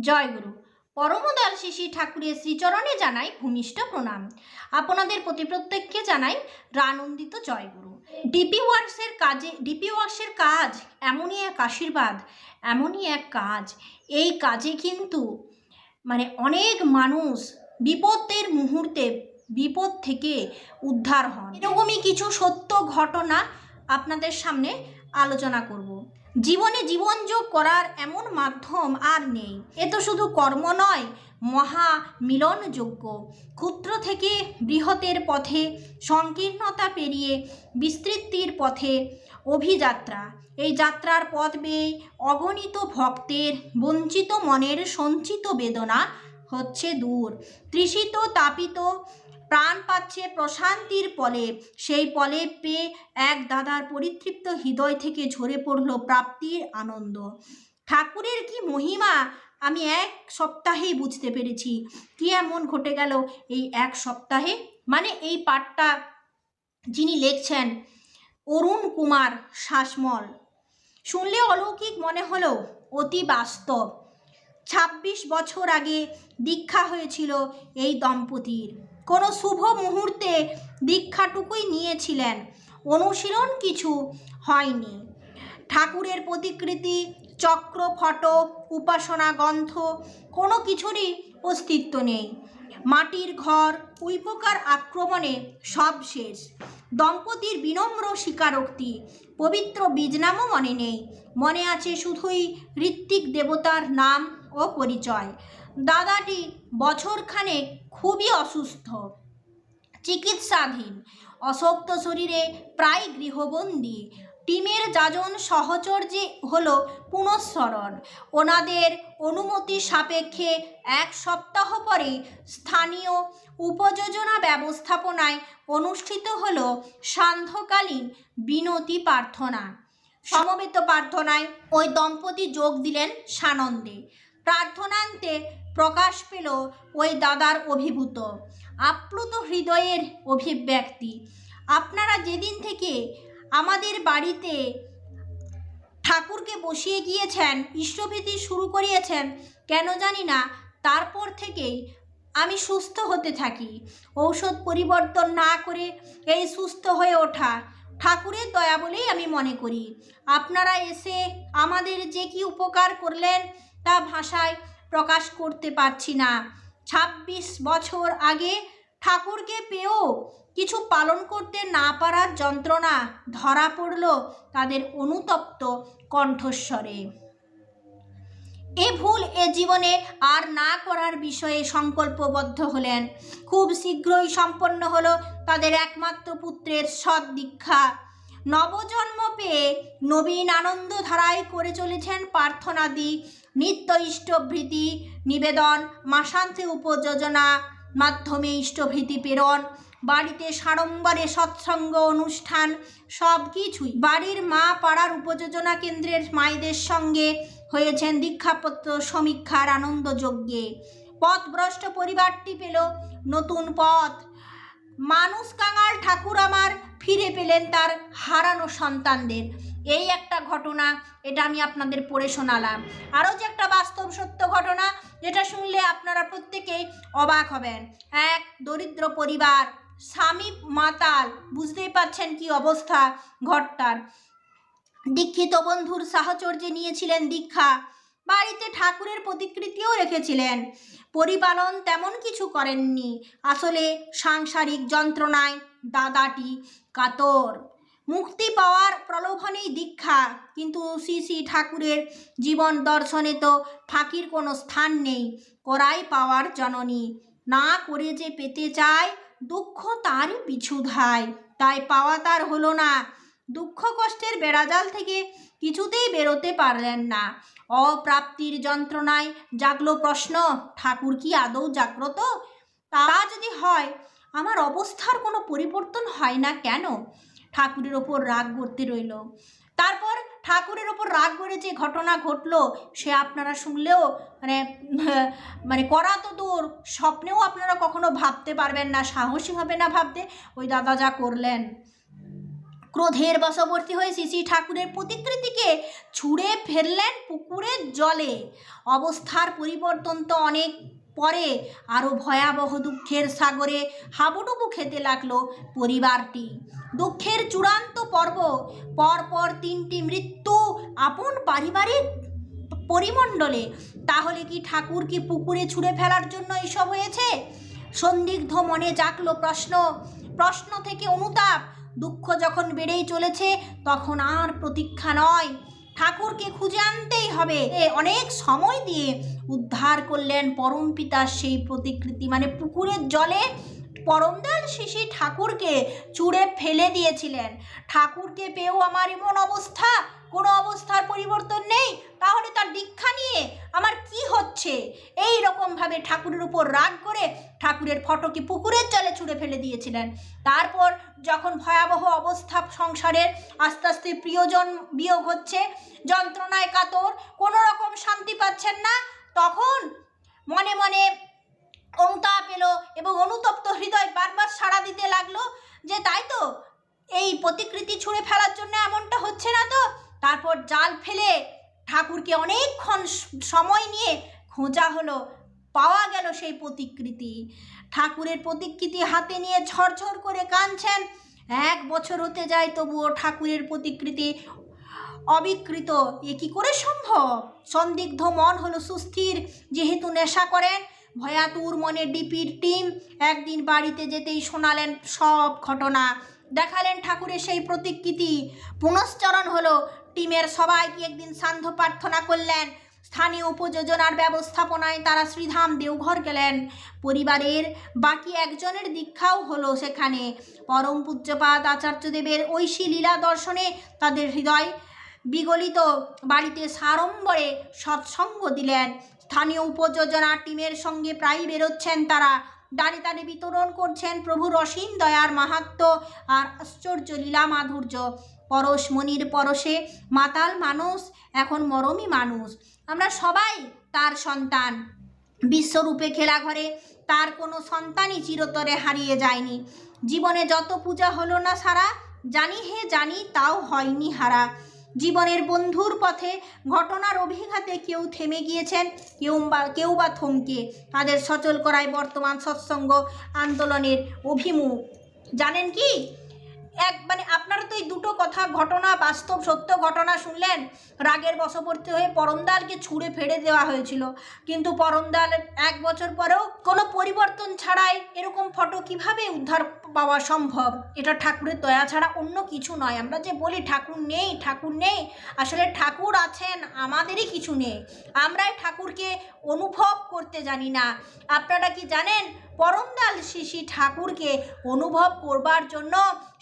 জয়গুরু। পরমদয়াল শিশি ঠাকুরের শ্রীচরণে জানাই ভূমিষ্ঠ প্রণাম। আপনাদের প্রতি প্রত্যেককে জানাই রানন্দিত জয়গুরু। ডিপি ওয়ার্কসের কাজে ডিপি ওয়ার্কসের কাজ এমনই এক আশীর্বাদ, এমনই এক কাজ। এই কাজে কিন্তু মানে অনেক মানুষ বিপদের মুহূর্তে, বিপদ থেকে উদ্ধার হন। এরকমই কিছু সত্য ঘটনা আপনাদের সামনে আলোচনা করব। জীবনে জীবনযোগ করার এমন মাধ্যম আর নেই। এ তো শুধু কর্ম নয়, মহা মিলনযোগ্য। ক্ষুদ্র থেকে বৃহতের পথে, সংকীর্ণতা পেরিয়ে বিস্তৃতির পথে অভিযাত্রা। এই যাত্রার পথ বেয়ে অগণিত ভক্তের বঞ্চিত মনের সঞ্চিত বেদনা হচ্ছে দূর। তৃষিত, তাপিত প্রাণ পাচ্ছে প্রশান্তির পলে। সেই পলে পেয়ে এক দাদার পরিতৃপ্ত হৃদয় থেকে ঝরে পড়ল প্রাপ্তির আনন্দ। ঠাকুরের কি মহিমা? আমি এক সপ্তাহেই বুঝতে পেরেছি। কি এমন ঘটে গেল এই এক সপ্তাহে? মানে এই পাঠটা যিনি লিখছেন, অরুণ কুমার শাসমল। শুনলে অলৌকিক মনে হলো, অতি বাস্তব। ছাব্বিশ বছর আগে দীক্ষা হয়েছিল এই দম্পতির। কোনো শুভ মুহূর্তে দীক্ষাটুকুই নিয়েছিলেন। অনুশীলন কিছু হয়নি। ঠাকুরের প্রতিকৃতি, চক্র ফটক উপাসনা, গ্রন্থ, কোনো কিছুরই অস্তিত্ব নেই। মাটির ঘর উইপোকার আক্রমণে সব শেষ। দম্পতির বিনম্র স্বীকারোক্তি, পবিত্র বীজনামও মনে নেই। মনে আছে শুধুই ঋত্বিক দেবতার নাম ও পরিচয়। দাদাটি বছরখানেক খুবই অসুস্থ, চিকিৎসাধীন অশক্ত শরীরে প্রায় গৃহবন্দী। টিমের যাজন সহচর্যে হল পুনঃস্মরণ। ওনাদের অনুমতি সাপেক্ষে এক সপ্তাহ পরে স্থানীয় উপযোজনা ব্যবস্থাপনায় অনুষ্ঠিত হল সান্ধ্যকালীন বিনতি প্রার্থনা। সমবেত প্রার্থনায় ওই দম্পতি যোগ দিলেন সানন্দে। প্রার্থনান্তে প্রকাশ পেল ওই দাদার অভিভূত, আপ্লুত হৃদয়ের অভিব্যক্তি। আপনারা যেদিন থেকে আমাদের বাড়িতে ঠাকুরকে বসিয়ে গিয়েছেন, ইষ্টভীতি শুরু করিয়েছেন, কেন জানি না, তারপর থেকেই আমি সুস্থ হতে থাকি। ঔষধ পরিবর্তন না করে এই সুস্থ হয়ে ওঠা ঠাকুরের দয়া বলেই আমি মনে করি। আপনারা এসে আমাদের যে কি উপকার করলেন তা ভাষায় প্রকাশ করতে পারছি না। ছাব্বিশ বছর আগে ঠাকুরকে পেয়েও কিছু পালন করতে না পারার যন্ত্রণা ধরা পড়ল তাদের অনুতপ্ত কণ্ঠস্বরে। এ ভুল এ জীবনে আর না করার বিষয়ে সংকল্পবদ্ধ হলেন। খুব শীঘ্রই সম্পন্ন হলো তাদের একমাত্র পুত্রের সৎ দীক্ষা নবজন্ম পেয়ে নবীন আনন্দ ধারায় করে চলেছেন প্রার্থনাদি নিত্য ইষ্টভৃতি নিবেদন, মাসান্তে উপযোজনা, মাধ্যমে ইষ্টভৃতি প্রেরণ, বাড়িতে সাড়ম্বরে সৎসঙ্গ অনুষ্ঠান সব কিছুই বাড়ির মা পাড়ার উপযোজনা কেন্দ্রের মায়েদের সঙ্গে হয়েছেন দীক্ষাপত্র সমীক্ষার আনন্দযজ্ঞে। পথভ্রষ্ট পরিবারটি পেল নতুন পথ। মানুষ কাঙাল ঠাকুর আমার ফিরে পেলেন তার হারানো সন্তানদের। এই একটা ঘটনা, এটা আমি আপনাদের পড়ে শোনালাম। আরও যে একটা বাস্তব সত্য ঘটনা, যেটা শুনলে আপনারা প্রত্যেকেই অবাক হবেন। এক দরিদ্র পরিবার, স্বামী মাতাল, বুঝতেই পাচ্ছেন কি অবস্থা ঘরটার। দীক্ষিত বন্ধুর সাহচর্যে নিয়েছিলেন দীক্ষা, বাড়িতে ঠাকুরের প্রতিকৃতিও রেখেছিলেন। পরিপালন তেমন কিছু করেননি। আসলে সাংসারিক যন্ত্রণায় দাদাটি কাতর। মুক্তি পাওয়ার প্রলোভনেই দীক্ষা, কিন্তু শ্রী শ্রী ঠাকুরের জীবন দর্শনে তো ফাঁকির কোনো স্থান নেই, করাই পাওয়ার জননী। না করে যে পেতে চায়, দুঃখ তারই পিছু ধায়। তাই পাওয়া তার হলো না। দুঃখ কষ্টের বেড়াজাল থেকে কিছুতেই বেরোতে পারলেন না। অপ্রাপ্তির যন্ত্রণায় জাগলো প্রশ্ন, ঠাকুর কি আদৌ জাগ্রত? তা যদি হয় আমার অবস্থার কোনো পরিবর্তন হয় না কেন? ঠাকুরের ওপর রাগ করতে রইল। তারপর ঠাকুরের ওপর রাগ করে যে ঘটনা ঘটলো, সে আপনারা শুনলেও মানে মানে করা তো দূর। স্বপ্নেও আপনারা কখনো ভাবতে পারবেন না, সাহসী হবে না ভাবতে। ওই দাদা যা করলেন। ক্রোধের বশবর্তী হয়ে শ্রী ঠাকুরের প্রতিকৃতিকে ছুঁড়ে ফেললেন পুকুরের জলে। অবস্থার পরিবর্তন তো অনেক পরে আরও ভয়াবহ দুঃখের সাগরে হাবুডুবু খেতে লাগল পরিবারটি। দুঃখের চূড়ান্ত পর্ব, পরপর তিনটি মৃত্যু আপন পারিবারিক পরিমণ্ডলে। তাহলে কি ঠাকুর কি পুকুরে ছুঁড়ে ফেলার জন্য এসব হয়েছে? সন্দিগ্ধ মনে জাগলো প্রশ্ন। প্রশ্ন থেকে অনুতাপ। দুঃখ যখন বেড়েই চলেছে, তখন আর প্রতীক্ষা নয়। ঠাকুরকে খুঁজে আনতেই হবে। অনেক সময় দিয়ে উদ্ধার করলেন পরম পিতার সেই প্রতিকৃতি। মানে পুকুরের জলে পরমদয়াল শিশি ঠাকুরকে চুড়ে ফেলে দিয়েছিলেন। ঠাকুরকে পেয়েও আমার এমন অবস্থা, কোনো অবস্থার পরিবর্তন নেই। তাহলে তার দীক্ষা নিয়ে আমার কি হচ্ছে। এই রকমভাবে ঠাকুরের উপর রাগ করে ঠাকুরের ফটোকে পুকুরের জলে ছুঁড়ে ফেলে দিয়েছিলেন। তারপর যখন ভয়াবহ অবস্থা সংসারের আস্তে আস্তে প্রিয়জন বিয়োগ হচ্ছে, যন্ত্রণায় কাতর কোনো রকম শান্তি পাচ্ছেন না, তখন মনে মনে অনুতাপ এলো এবং অনুতপ্ত হৃদয় বারবার সাড়া দিতে লাগল যে, তাই তো, এই প্রতিকৃতি ছুঁড়ে ফেলার জন্য এমনটা হচ্ছে না তো? তারপর জাল ফেলে ঠাকুরকে অনেকক্ষণ সময় নিয়ে খোঁজা হলো, পাওয়া গেল সেই প্রতিকৃতি। ঠাকুরের প্রতিকৃতি হাতে নিয়ে ঝরঝর করে কাঁদছেন। এক বছর হতে যায়, তবুও ঠাকুরের প্রতিকৃতি অবিকৃত। এ কি করে সম্ভব? সন্দিগ্ধ মন হলো সুস্থির, যেহেতু নেশা করেন ভয়াতুর মনে ডিপির টিম একদিন বাড়িতে যেতেই শোনালেন সব ঘটনা। দেখালেন ঠাকুরের সেই প্রতিকৃতি। পুনশ্চরণ হলো, টিমের সবাইকে একদিন সান্ধ্য প্রার্থনা করলেন। স্থানীয় উপযোজনার ব্যবস্থাপনায় তারা শ্রীধাম দেওঘর গেলেন। পরিবারের বাকি একজনের দীক্ষাও হলো সেখানে। পরম পূজ্যপাদ আচার্যদেবের ঐশী লীলা দর্শনে তাদের হৃদয় বিগলিত। বাড়িতে সাড়ম্বরে সৎসঙ্গ দিলেন। স্থানীয় উপযোজনা টিমের সঙ্গে প্রায় বেরোচ্ছেন তারা। দাঁড়ে দাঁড়ে বিতরণ করছেন প্রভুর অসীম দয়ার মাহাত্ম আর আশ্চর্য লীলা মাধুর্য। পরশ মনির পরশে, মাতাল মানুষ, এখন মরমী মানুষ। আমরা সবাই তার সন্তান। বিশ্বরূপে খেলা ঘরে তার কোনো সন্তানই চিরতরে হারিয়ে যায়নি। জীবনে যত পূজা হলো না সারা, জানি হে জানি তাও হয়নি হারা। জীবনের বন্ধুর পথে ঘটনার অভিঘাতে কেউ থেমে গিয়েছেন, কেউ বা কেউ বা থমকে। তাদের সচল করায় বর্তমান সৎসঙ্গ আন্দোলনের অভিমুখ। জানেন কি? এক মানে আপনারা তো এই দুটো কথা, ঘটনা, বাস্তব সত্য ঘটনা শুনলেন, রাগের বশবর্তী হয়ে পরমদালকে ছুঁড়ে ফেড়ে দেওয়া হয়েছিল। কিন্তু পরমদাল এক বছর পরেও কোনো পরিবর্তন ছাড়াই এরকম ফটো কীভাবে উদ্ধার পাওয়া সম্ভব? এটা ঠাকুরের দয়া ছাড়া অন্য কিছু নয়। আমরা যে বলি ঠাকুর নেই ঠাকুর নেই, আসলে ঠাকুর আছেন, আমাদেরই কিছু নেই। আমরাই ঠাকুরকে অনুভব করতে জানি না। আপনারা কি জানেন পরমদাল শিশি ঠাকুরকে অনুভব করবার জন্য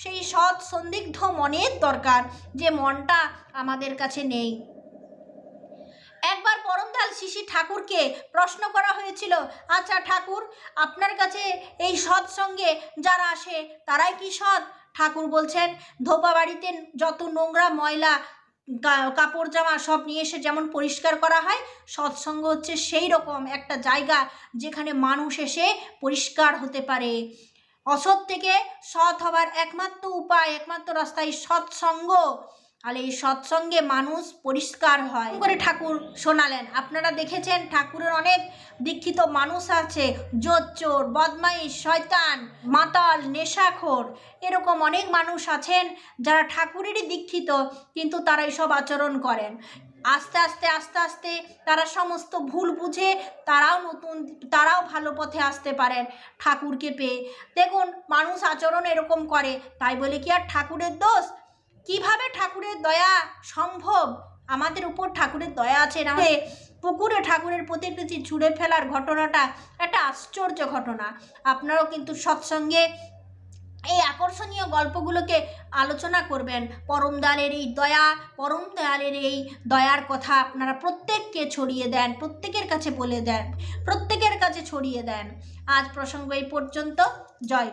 সেই সৎ সন্দিগ্ধ মনের দরকার, যে মনটা আমাদের কাছে নেই। একবার পরমদাল শিশি ঠাকুরকে প্রশ্ন করা হয়েছিল আচ্ছা ঠাকুর, আপনার কাছে এই সৎসঙ্গে যারা আসে, তারাই কি সৎ? ঠাকুর বলছেন ধোপা বাড়িতে যত নোংরা ময়লা কাপড় জামা সব নিয়ে এসে যেমন পরিষ্কার করা হয়, সৎসঙ্গ হচ্ছে সেই রকম একটা জায়গা যেখানে মানুষ এসে পরিষ্কার হতে পারে। অসৎ থেকে সৎ হবার একমাত্র উপায়, একমাত্র রাস্তায় সৎসঙ্গ। আর এই সৎসঙ্গে মানুষ পরিষ্কার হয়। করে ঠাকুর শোনালেন। আপনারা দেখেছেন ঠাকুরের অনেক দীক্ষিত মানুষ আছে। জোর চোর বদমাইশ, শয়তান, মাতাল, নেশাখোর, এরকম অনেক মানুষ আছেন যারা ঠাকুরেরই দীক্ষিত, কিন্তু তারা এইসব আচরণ করেন। আস্তে আস্তে আস্তে আস্তে তারা সমস্ত ভুল বুঝে তারাও নতুন, তারাও ভালো পথে আসতে পারেন ঠাকুরকে পেয়ে। দেখুন, মানুষ আচরণ এরকম করে, তাই বলে কি আর ঠাকুরের দোষ? কীভাবে ঠাকুরের দয়া সম্ভব? আমাদের উপর ঠাকুরের দয়া আছে না? হলে পুকুরে ঠাকুরের প্রতিকৃতি ছুঁড়ে ফেলার ঘটনাটা একটা আশ্চর্য ঘটনা। আপনারাও কিন্তু সৎসঙ্গে এই আকর্ষণীয় গল্পগুলোকে আলোচনা করবেন। পরম দয়ালের এই দয়া পরম দয়ালের এই দয়ার কথা আপনারা প্রত্যেককে ছড়িয়ে দেন প্রত্যেকের কাছে বলে দেন প্রত্যেকের কাছে ছড়িয়ে দেন। আজ প্রসঙ্গ এই পর্যন্ত। জয়।